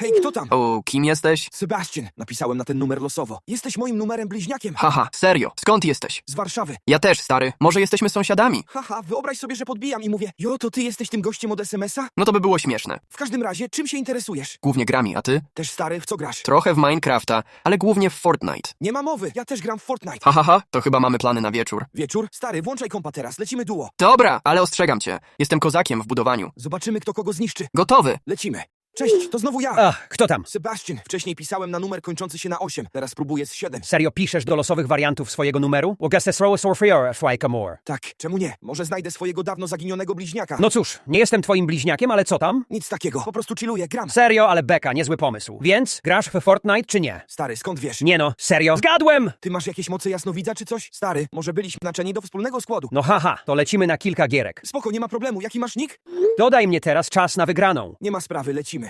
Hej, kto tam? O, kim jesteś? Sebastian. Napisałem na ten numer losowo. Jesteś moim numerem bliźniakiem. Haha, serio, skąd jesteś? Z Warszawy. Ja też, stary, może jesteśmy sąsiadami? Haha, wyobraź sobie, że podbijam i mówię, jo, to ty jesteś tym gościem od SMS-a? No to by było śmieszne. W każdym razie, czym się interesujesz? Głównie grami, a ty? Też stary, w co grasz? Trochę w Minecrafta, ale głównie w Fortnite. Nie ma mowy, ja też gram w Fortnite. Ha, ha, ha, to chyba mamy plany na wieczór. Wieczór? Stary, włączaj kompa teraz, lecimy duo. Dobra, ale ostrzegam cię. Jestem kozakiem w budowaniu. Zobaczymy, kto kogo zniszczy. Gotowy. Lecimy. Cześć, to znowu ja. Ach, kto tam? Sebastian, wcześniej pisałem na numer kończący się na 8, teraz próbuję z 7. Serio piszesz do losowych wariantów swojego numeru? Augustus Rose or Friora More. Tak, czemu nie? Może znajdę swojego dawno zaginionego bliźniaka. No cóż, nie jestem twoim bliźniakiem, ale co tam? Nic takiego, po prostu chilluję, gram. Serio, ale beka, niezły pomysł. Więc, grasz w Fortnite czy nie? Stary, skąd wiesz? Nie no, serio. Zgadłem! Ty masz jakieś moce jasnowidza czy coś? Stary, może byliśmy naczeni do wspólnego składu. No haha, to lecimy na kilka gierek. Spoko, nie ma problemu. Jaki masz nick? Dodaj mnie teraz czas na wygraną. Nie ma sprawy, lecimy.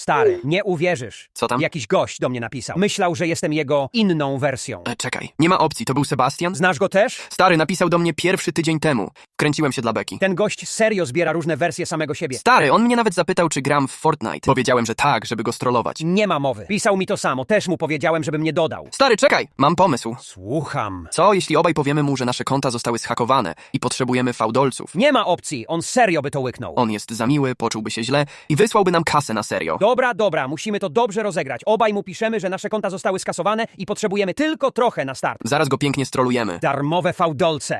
Stary, nie uwierzysz. Co tam? Jakiś gość do mnie napisał. Myślał, że jestem jego inną wersją. E, czekaj, nie ma opcji, to był Sebastian? Znasz go też? Stary, napisał do mnie pierwszy tydzień temu. Wkręciłem się dla beki. Ten gość serio zbiera różne wersje samego siebie. Stary, on mnie nawet zapytał, czy gram w Fortnite. Powiedziałem, że tak, żeby go strollować. Nie ma mowy. Pisał mi to samo, też mu powiedziałem, żeby mnie dodał. Stary, czekaj, mam pomysł. Słucham. Co, jeśli obaj powiemy mu, że nasze konta zostały zhakowane i potrzebujemy fałdolców? Nie ma opcji, on serio by to łyknął. On jest za miły, poczułby się źle i wysłałby nam kasę na serio. Dobra, dobra, musimy to dobrze rozegrać. Obaj mu piszemy, że nasze konta zostały skasowane i potrzebujemy tylko trochę na start. Zaraz go pięknie strolujemy. Darmowe fałdolce.